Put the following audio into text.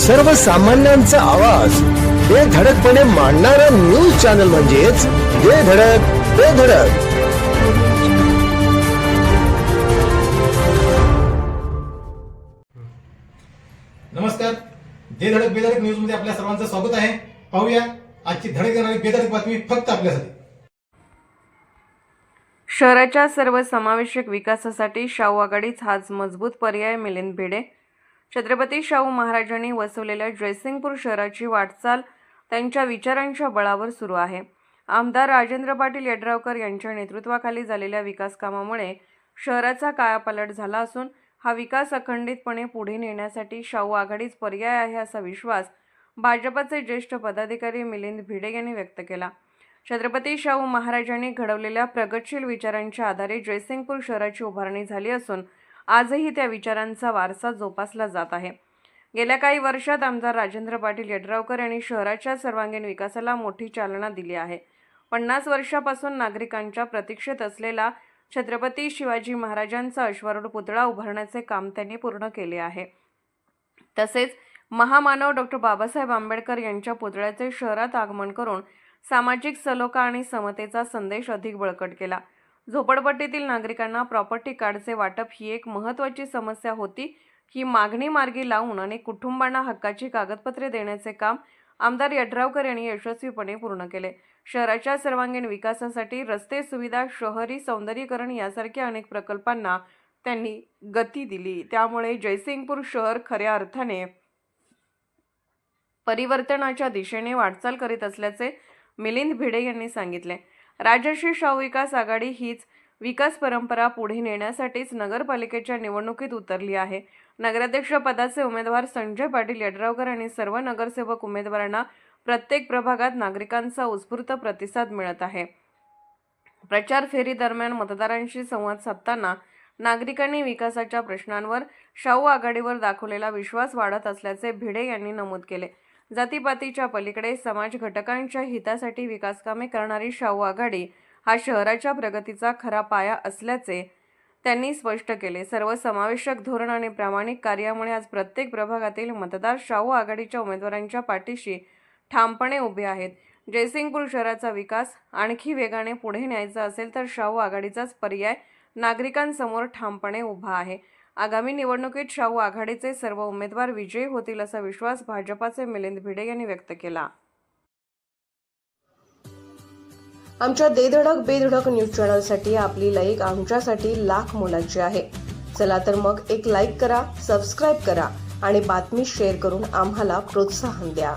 सर्वसामान्यांचा आवाज. बेधडकपणे मांडणारा न्यूज चॅनल म्हणजेच बेधडक बेधडक नमस्कार. दे धडक बेधडक न्यूजमध्ये आपल्या सर्वांचं स्वागत आहे. पाहूया आजची धडक देणारी बेधडक बातमी फक्त आपल्यासाठी. शहराच्या सर्वसमावेशक विकासासाठी शाहू आघाडीच हाच मजबूत पर्याय मिलिंद भिडे छत्रपती शाहू महाराजांनी वसवलेल्या जयसिंगपूर शहराची वाटचाल त्यांच्या विचारांच्या बळावर सुरू आहे. आमदार राजेंद्र पाटील यड्रावकर यांच्या नेतृत्वाखाली झालेल्या विकासकामामुळे शहराचा कायापालट झाला असून हा विकास अखंडितपणे पुढे नेण्यासाठी शाहू आघाडीच पर्याय आहे असा विश्वास भाजपचे ज्येष्ठ पदाधिकारी मिलिंद भिडे यांनी व्यक्त केला. छत्रपती शाहू महाराजांनी घडवलेल्या प्रगतशील विचारांच्या आधारे जयसिंगपूर शहराची उभारणी झाली असून आजही त्या विचारांचा वारसा जोपासला जात आहे. गेल्या काही वर्षात आमदार राजेंद्र पाटील यड्रावकर यांनी शहराच्या सर्वांगीण विकासाला मोठी चालना दिली आहे. पन्नास वर्षापासून नागरिकांच्या प्रतीक्षेत असलेला छत्रपती शिवाजी महाराजांचा अश्वारूढ पुतळा उभारण्याचे काम त्यांनी पूर्ण केले आहे. तसेच महामानव डॉक्टर बाबासाहेब आंबेडकर यांच्या पुतळ्याचे शहरात आगमन करून सामाजिक सलोखा आणि समतेचा संदेश अधिक बळकट केला. झोपडपट्टीतील नागरिकांना प्रॉपर्टी कार्डचे वाटप ही एक महत्त्वाची समस्या होती. ही मागणी मार्गी लावून अनेक कुटुंबांना हक्काची कागदपत्रे देण्याचे काम आमदार यड्रावकर यांनी यशस्वीपणे पूर्ण केले. शहराच्या सर्वांगीण विकासासाठी रस्ते सुविधा शहरी सौंदर्यीकरण यासारख्या अनेक प्रकल्पांना त्यांनी गती दिली. त्यामुळे जयसिंगपूर शहर खऱ्या अर्थाने परिवर्तनाच्या दिशेने वाटचाल करीत असल्याचे मिलिंद भिडे यांनी सांगितले. राजश्री शाहू विकास आघाडी हीच विकास परंपरा पुढे नेण्यासाठीच नगरपालिकेच्या निवडणुकीत उतरली आहे. नगराध्यक्ष पदाचे उमेदवार संजय पाटील यड्रावकर आणि सर्व नगरसेवक उमेदवारांना प्रत्येक प्रभागात नागरिकांचा उत्स्फूर्त प्रतिसाद मिळत आहे. प्रचार फेरी दरम्यान मतदारांशी संवाद साधताना नागरिकांनी विकासाच्या प्रश्नांवर शाहू आघाडीवर दाखवलेला विश्वास वाढत असल्याचे भिडे यांनी नमूद केले. जातीपातीच्या पलीकडे समाज घटकांच्या हितासाठी विकासकामे करणारी शाहू आघाडी हा शहराच्या प्रगतीचा खरा पाया असल्याचे त्यांनी स्पष्ट केले. सर्वसमावेशक धोरण आणि प्रामाणिक कार्यामुळे आज प्रत्येक प्रभागातील मतदार शाहू आघाडीच्या उमेदवारांच्या पाठीशी ठामपणे उभे आहेत. जयसिंगपूर शहराचा विकास आणखी वेगाने पुढे न्यायचा असेल तर शाहू आघाडीचाच पर्याय नागरिकांसमोर ठामपणे उभा आहे. आगामी निवडणुकीत शाहू आघाडीचे सर्व उमेदवार विजयी होतील असा विश्वास भाजपाचे मिलिंद भिडे यांनी व्यक्त केला. आमच्या देधडक बेधडक न्यूज चॅनलसाठी आपली लाईक आमच्यासाठी लाख मोलाची आहे. चला तर मग एक लाईक करा सबस्क्राईब करा आणि बातमी शेअर करून आम्हाला प्रोत्साहन द्या.